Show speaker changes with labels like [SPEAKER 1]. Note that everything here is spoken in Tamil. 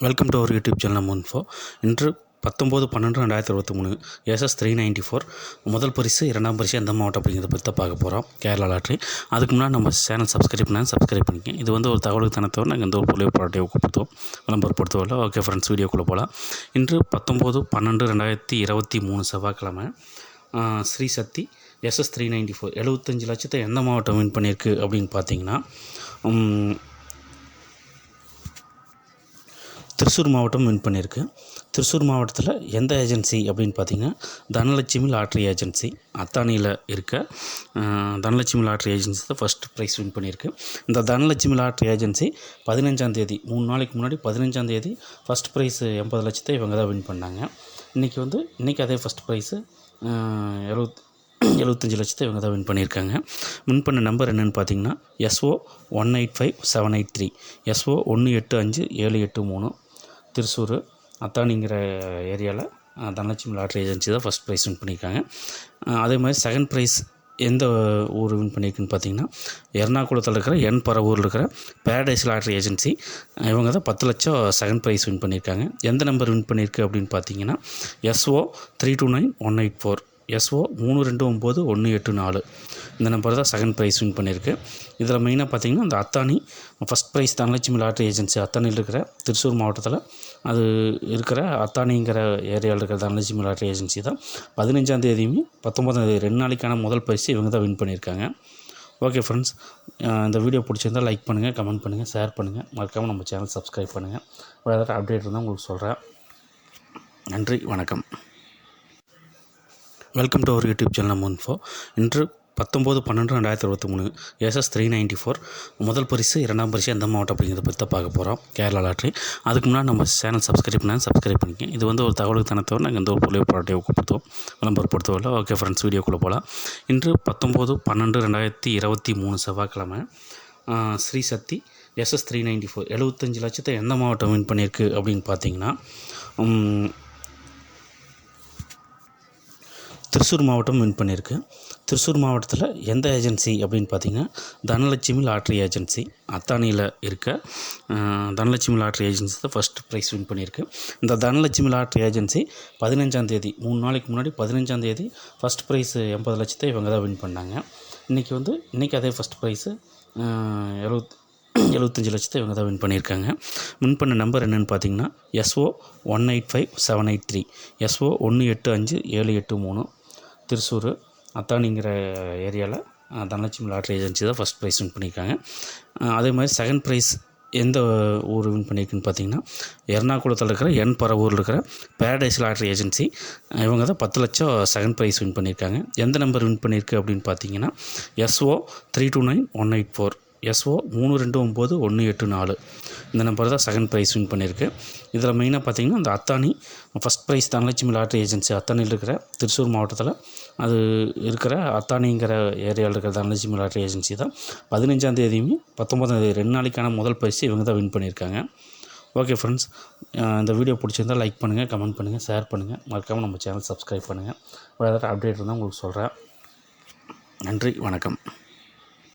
[SPEAKER 1] Welcome to our YouTube channel முன்ஃபோ இன்று பத்தொம்போது பன்னெண்டு ரெண்டாயிரத்தி இருபத்தி மூணு எஸ்எஸ் த்ரீ நைன்ட்டி ஃபோர் முதல் பரிசு இரண்டாம் பரிசு எந்த மாவட்டம் அப்படிங்கிறத பற்றி தான் பார்க்க போகிறோம் கேரளா லாட்ரி. அதுக்கு முன்னாடி நம்ம சேனல் சப்ஸ்கிரைப் பண்ணால் சப்ஸ்கிரைப் பண்ணிக்கங்க. இது வந்து ஒரு தகவலுக்கு தனத்தவர் நாங்கள் எந்த ஒரு பொருளையோ ப்ராடக்டையோ கொடுத்தோம் விளம்பரப்படுத்தவில்லை ஓகே ஃப்ரெண்ட்ஸ் வீடியோக்குள்ளே போகலாம் இன்று பத்தொம்போது பன்னெண்டு ரெண்டாயிரத்தி இருபத்தி மூணு செவ்வாய்க்கிழமை Shri Shakti SS three ninety four எழுபத்தஞ்சு லட்சத்தை எந்த மாவட்டம் வின் பண்ணியிருக்கு அப்படின்னு பார்த்தீங்கன்னா திருச்சூர் மாவட்டம் வின் பண்ணியிருக்கு திருச்சூர் மாவட்டத்தில் எந்த ஏஜென்சி அப்படின்னு பார்த்தீங்கன்னா தனலட்சுமி லாட்ரி ஏஜென்சி அத்தானியில் இருக்க தனலட்சுமி லாட்ரி ஏஜென்சி தான் ஃபஸ்ட் ப்ரைஸ் வின் பண்ணியிருக்கு இந்த தனலட்சுமி லாட்ரி ஏஜென்சி பதினஞ்சாம் தேதி மூணு நாளைக்கு முன்னாடி பதினஞ்சாம் தேதி ஃபஸ்ட் ப்ரைஸ் எண்பது லட்சத்தை இவங்க தான் வின் பண்ணாங்க இன்றைக்கி வந்து இன்றைக்கி அதே ஃபஸ்ட் ப்ரைஸு எழுபத் எழுபத்தஞ்சு லட்சத்தை இவங்க தான் வின் பண்ணியிருக்காங்க வின் பண்ண நம்பர் என்னென்னு பார்த்தீங்கன்னா SO one eight five seven eight three SO ஒன்று எட்டு அஞ்சு ஏழு எட்டு மூணு திருச்சூர் அத்தானிங்கிற ஏரியாவில் தனலட்சுமி லாட்ரி ஏஜென்சி தான் ஃபஸ்ட் ப்ரைஸ் வின் பண்ணியிருக்காங்க. அதே மாதிரி செகண்ட் ப்ரைஸ் எந்த ஊர் வின் பண்ணியிருக்குன்னு பார்த்தீங்கன்னா எர்ணாகுளத்தில் இருக்கிற என் பரவூரில் இருக்கிற பேரடைஸ் லாட்ரி ஏஜென்சி இவங்க தான் பத்து லட்சம் செகண்ட் ப்ரைஸ் வின் பண்ணியிருக்காங்க. எந்த நம்பர் வின் பண்ணியிருக்கு அப்படின்னு பார்த்தீங்கன்னா SO three two nine one eight four SO மூணு ரெண்டு ஒம்பது ஒன்று எட்டு நாலு. இந்த நம்பர் தான் செகண்ட் ப்ரைஸ் வின் பண்ணியிருக்கு. இதில் மெயினாக பார்த்தீங்கன்னா அந்த Athani first prize Dhanalakshmi lottery agency அத்தானியில் இருக்கிற திருச்சூர் மாவட்டத்தில் அது இருக்கிற அத்தானிங்கிற ஏரியாவில் இருக்கிற தனலட்சுமி லாட்ரி ஏஜென்சி தான். பதினஞ்சாம் தேதியுமே பத்தொம்பதாம் தேதி ரெண்டு நாளைக்கான முதல் பரிசு இவங்க தான் வின் பண்ணியிருக்காங்க. ஓகே ஃப்ரெண்ட்ஸ் இந்த வீடியோ பிடிச்சிருந்தா லைக் பண்ணுங்கள் கமெண்ட் பண்ணுங்கள் ஷேர் பண்ணுங்கள் மறக்காமல் நம்ம சேனல் சப்ஸ்கிரைப் பண்ணுங்கள் வேறு ஏதாவது அப்டேட் இருந்தால் உங்களுக்கு சொல்கிறேன் நன்றி வணக்கம். Welcome to our YouTube channel முன்ஃபோ இன்று பத்தொம்போது பன்னெண்டு ரெண்டாயிரத்தி இருபத்தி மூணு எஸ்எஸ் த்ரீ நைன்ட்டி ஃபோர் முதல் பரிசு இரண்டாம் பரிசு எந்த மாவட்டம் அப்படிங்கிறத பற்றி தான் பார்க்க போகிறோம் கேரளா லாட்ரி. அதுக்கு முன்னாடி நம்ம சேனல் சப்ஸ்கிரைப் பண்ணால் சப்ஸ்கிரைப் பண்ணிக்கங்க. இது வந்து ஒரு தகவலுக்கு தனத்தவரை நாங்கள் எந்த ஒரு பொருளையோ ப்ராடக்டையோ கொடுத்தோம் விளம்பரப்படுத்தவில்லை ஓகே ஃப்ரெண்ட்ஸ் வீடியோக்குள்ளே போகலாம் இன்று பத்தொம்போது பன்னெண்டு ரெண்டாயிரத்தி இருபத்தி மூணு செவ்வாய்க்கிழமை Shri Sakthi SS three ninety four எழுபத்தஞ்சு லட்சத்தை எந்த மாவட்டம் வின் பண்ணியிருக்கு அப்படின்னு பார்த்தீங்கன்னா திருச்சூர் மாவட்டம் வின் பண்ணியிருக்கு. திருச்சூர் மாவட்டத்தில் எந்த ஏஜென்சி அப்படின்னு பார்த்தீங்கன்னா தனலட்சுமி லாட்ரி ஏஜென்சி அத்தானியில் இருக்க தனலட்சுமி லாட்ரி ஏஜென்சி தான் ஃபஸ்ட் ப்ரைஸ் வின் பண்ணியிருக்கு. இந்த தனலட்சுமி லாட்ரி ஏஜென்சி பதினஞ்சாம் தேதி மூணு நாளைக்கு முன்னாடி பதினஞ்சாம் தேதி ஃபஸ்ட் ப்ரைஸ் எண்பது லட்சத்தை இவங்க தான் வின் பண்ணாங்க. இன்றைக்கி வந்து இன்றைக்கி அதே ஃபஸ்ட் ப்ரைஸு எழுபத் எழுபத்தஞ்சு லட்சத்தை இவங்க தான் வின் பண்ணியிருக்காங்க. வின் பண்ண நம்பர் என்னென்னு பார்த்தீங்கன்னா SO one eight five seven eight three SO ஒன்று எட்டு அஞ்சு ஏழு எட்டு மூணு திருச்சூர் அத்தானிங்கிற ஏரியாவில் தனலட்சுமி லாட்ரி ஏஜென்சி தான் ஃபஸ்ட் ப்ரைஸ் வின் பண்ணியிருக்காங்க. அதே மாதிரி செகண்ட் ப்ரைஸ் எந்த ஊர் வின் பண்ணியிருக்குன்னு பார்த்தீங்கன்னா எர்ணாகுளத்தில் இருக்கிற என் பரவூரில் இருக்கிற பேரடைஸ் லாட்ரி ஏஜென்சி இவங்க தான் பத்து லட்சம் செகண்ட் ப்ரைஸ் வின் பண்ணியிருக்காங்க. எந்த நம்பர் வின் பண்ணியிருக்கு அப்படின்னு பார்த்தீங்கன்னா SO three two nine one eight four SO மூணு ரெண்டு ஒம்பது ஒன்று எட்டு நாலு. இந்த நம்பர் தான் செகண்ட் ப்ரைஸ் வின் பண்ணியிருக்கு. இதில் மெயினாக பார்த்தீங்கன்னா அந்த Athani first prize Dhanalakshmi lottery agency அத்தானியில் இருக்கிற திருச்சூர் மாவட்டத்தில் அது இருக்கிற அத்தானிங்கிற ஏரியாவில் இருக்கிற தனலட்சுமி லாட்ரி ஏஜென்சி தான். பதினஞ்சாம் தேதியுமே பத்தொம்பதாம் தேதி ரெண்டு நாளைக்கான முதல் பரிசு இவங்க தான் வின் பண்ணியிருக்காங்க. ஓகே ஃப்ரெண்ட்ஸ் இந்த வீடியோ பிடிச்சிருந்தால் லைக் பண்ணுங்கள் கமெண்ட் பண்ணுங்கள் ஷேர் பண்ணுங்கள் மறக்காமல் நம்ம சேனல் சப்ஸ்கிரைப் பண்ணுங்கள் வேறு ஏதாவது அப்டேட் இருந்தால் உங்களுக்கு சொல்கிறேன் நன்றி வணக்கம்.